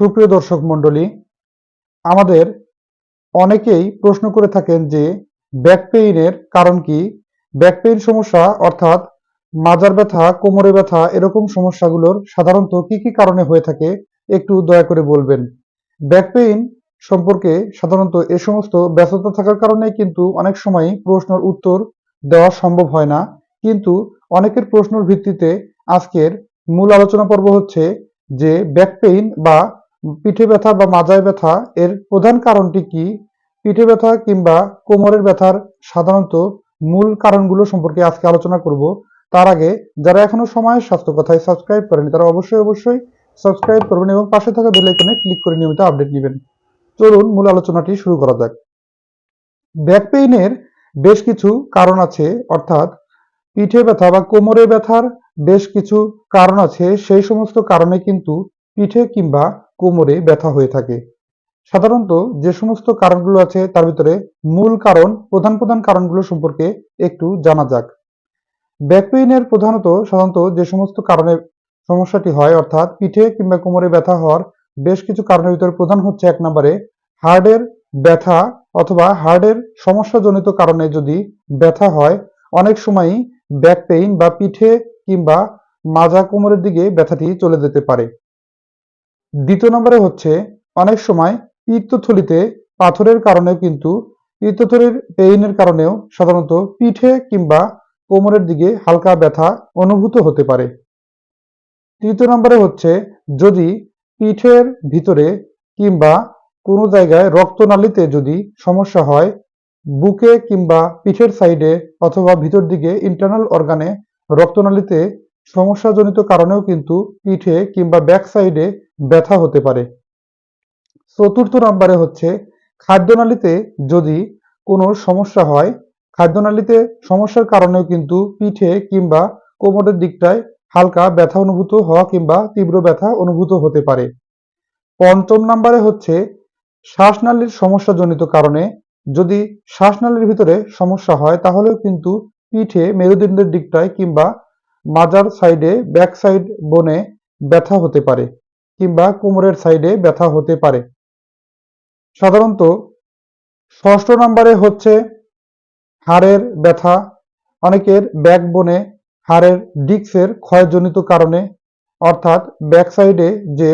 সুপ্রিয় দর্শক মণ্ডলী, আমাদের অনেকেই প্রশ্ন করে থাকেন যে ব্যাক পেইনের কারণ কি? ব্যাক পেইন সমস্যা অর্থাৎ মাজার ব্যথা, কোমরে ব্যথা এরকম সমস্যাগুলোর সাধারণত কি কি কারণে হয়ে থাকে একটু দয়া করে বলবেন। ব্যাক পেইন সম্পর্কে সাধারণত এ সমস্ত ব্যস্ততা থাকার কারণে কিন্তু অনেক সময় প্রশ্নের উত্তর দেওয়া সম্ভব হয় না। কিন্তু অনেকের প্রশ্নের ভিত্তিতে আজকের মূল আলোচনা পর্ব হচ্ছে যে ব্যাক পেইন বা পিঠে ব্যথা বা মাজায় ব্যথা এর প্রধান কারণটি কি? পিঠে ব্যথা কিংবা কোমরের ব্যথার সাধারণত মূল কারণগুলো সম্পর্কে আজকে আলোচনা করব। তার আগে, যারা এখনও সময় স্বাস্থ্য কথায় সাবস্ক্রাইব করেনি তারা অবশ্যই অবশ্যই সাবস্ক্রাইব করবেন এবং পাশে থাকা বেল আইকনে ক্লিক করে নিয়মিত আপডেট নেবেন। চলুন, মূল আলোচনাটি শুরু করা যাক। ব্যাক পেইনের বেশ কিছু কারণ আছে, অর্থাৎ পিঠে ব্যথা বা কোমরে ব্যথার বেশ কিছু কারণ আছে। সেই সমস্ত কারণে কিন্তু পিঠে কিংবা কোমরে ব্যথা হয়ে থাকে। সাধারণত যে সমস্ত কারণগুলো আছে তার ভিতরে মূল কারণ, প্রধান প্রধান কারণগুলো সম্পর্কে একটু জানা যাক। ব্যাক পেইনের প্রধানত সাধারণত যে সমস্ত কারণে সমস্যাটি হয়, অর্থাৎ পিঠে কিংবা কোমরে ব্যথা হওয়ার বেশ কিছু কারণের ভিতরে প্রধান হচ্ছে এক নম্বরে হার্টের ব্যথা অথবা হার্টের সমস্যাজনিত কারণে যদি ব্যথা হয়, অনেক সময়ই ব্যাক পেইন বা পিঠে কিংবা মাজা কোমরের দিকে ব্যথাটি চলে যেতে পারে। দ্বিতীয় নম্বরে হচ্ছে অনেক সময় পিত্তথলিতে পাথরের কারণেও কিন্তু, পিত্তথলির পেইনের কারণেও সাধারণত পিঠে কিংবা কোমরের দিকে হালকা ব্যথা অনুভূত হতে পারে। তৃতীয় নম্বরে হচ্ছে যদি পিঠের ভিতরে কিংবা কোনো জায়গায় রক্তনালীতে যদি সমস্যা হয়, বুকে কিংবা পিঠের সাইডে অথবা ভিতর দিকে ইন্টারনাল অর্গানে রক্তনালীতে সমস্যাজনিত কারণেও কিন্তু পিঠে কিংবা ব্যাক সাইডে ব্যথা হতে পারে। চতুর্থ নম্বরে হচ্ছে, খাদ্যনালীতে যদি কোনো সমস্যা হয়, খাদ্যনালীতে সমস্যার কারণেও কিন্তু পিঠে কিংবা কোমরের দিকটায় হালকা ব্যথা অনুভূত হওয়া কিংবা তীব্র ব্যথা অনুভূত হতে পারে। পঞ্চম নম্বরে হচ্ছে, শ্বাসনালীর সমস্যাজনিত কারণে যদি শ্বাসনালীর ভিতরে সমস্যা হয়, তাহলেও কিন্তু পিঠে মেরুদণ্ডের দিকটায় কিংবা মাজার সাইডে, ব্যাক সাইড বনে ব্যথা হতে পারে। কিংবা কোমরের সাইডে ব্যথা হতে পারে। সাধারণত ষষ্ঠ নম্বরে হচ্ছে হাড়ের ব্যথা। অনেকের ব্যাক বোনে হাড়ের ডিক্সের ক্ষয়জনিত কারণে, অর্থাৎ ব্যাক সাইডে যে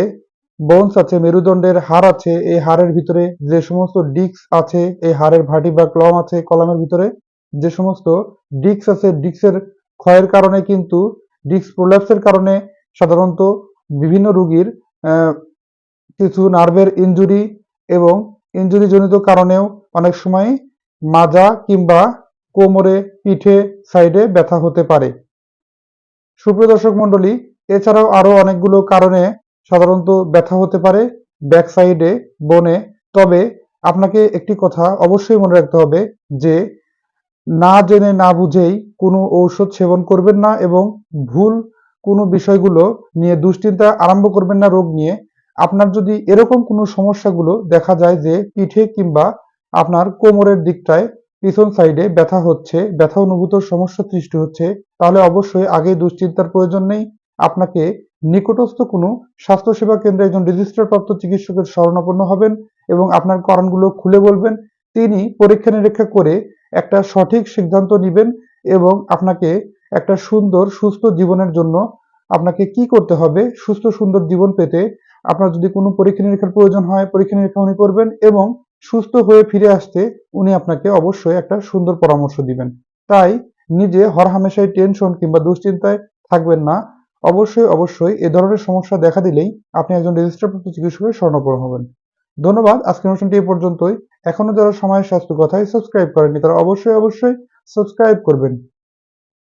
বোনস আছে, মেরুদণ্ডের হাড় আছে, এই হাড়ের ভিতরে যে সমস্ত ডিক্স আছে, এই হাড়ের ভাটি বা ক্লম আছে, কলামের ভিতরে যে সমস্ত ডিক্স আছে ডিক্সের ক্ষয়ের কারণে কিন্তু ডিক্স প্রোল্যাপসের কারণে সাধারণত বিভিন্ন রোগীর কিছু নার্ভের ইনজুরি এবং ইনজুরিজনিত কারণেও অনেক সময় মাজা কিংবা কোমরে, পিঠে সাইডে ব্যথা হতে পারে। সুপ্রিয় দর্শক মণ্ডলী, এছাড়াও আরও অনেকগুলো কারণে সাধারণত ব্যথা হতে পারে ব্যাক সাইডে বনে তবে আপনাকে একটি কথা অবশ্যই মনে রাখতে হবে যে, না জেনে না বুঝেই কোনো ঔষধ সেবন করবেন না এবং ভুল কোনো বিষয়গুলো নিয়ে দুশ্চিন্তা আরম্ভ করবেন না রোগ নিয়ে। আপনার যদি এরকম কোনো সমস্যাগুলো দেখা যায় যে পিঠে কিংবা আপনার কোমরের দিকটায় পিছন সাইডে ব্যথা হচ্ছে, ব্যথা অনুভূত সমস্যা সৃষ্টি হচ্ছে, তাহলে অবশ্যই আগে দুশ্চিন্তার প্রয়োজন নেই। আপনাকে নিকটস্থ কোনো স্বাস্থ্যসেবা কেন্দ্রে একজন রেজিস্টার প্রাপ্ত চিকিৎসকের শরণাপন্ন হবেন এবং আপনার কারণগুলো খুলে বলবেন। তিনি পরীক্ষা নিরীক্ষা করে একটা সঠিক সিদ্ধান্ত নেবেন এবং আপনাকে একটা সুন্দর, সুস্থ জীবনের জন্য আপনাকে কি করতে হবে? সুস্থ, সুন্দর জীবন পেতে আপনার যদি কোনো পরীক্ষা নিরীক্ষার প্রয়োজন হয়, পরীক্ষা নিরীক্ষা উনি করবেন এবং সুস্থ হয়ে ফিরে আসতে উনি আপনাকে অবশ্যই একটা সুন্দর পরামর্শ দিবেন। তাই নিজে হরহামেশাই টেনশন কিংবা দুশ্চিন্তায় থাকবেন না। অবশ্যই অবশ্যই এ ধরনের সমস্যা দেখা দিলেই আপনি একজন রেজিস্টারপ্রাপ্ত চিকিৎসকের স্বর্ণপূরণ হবেন। ধন্যবাদ, আজকের অনুষ্ঠানটি এই পর্যন্তই। এখনও যারা সময় স্বাস্থ্য কথায় সাবস্ক্রাইব করেননি তারা অবশ্যই অবশ্যই সাবস্ক্রাইব করবেন।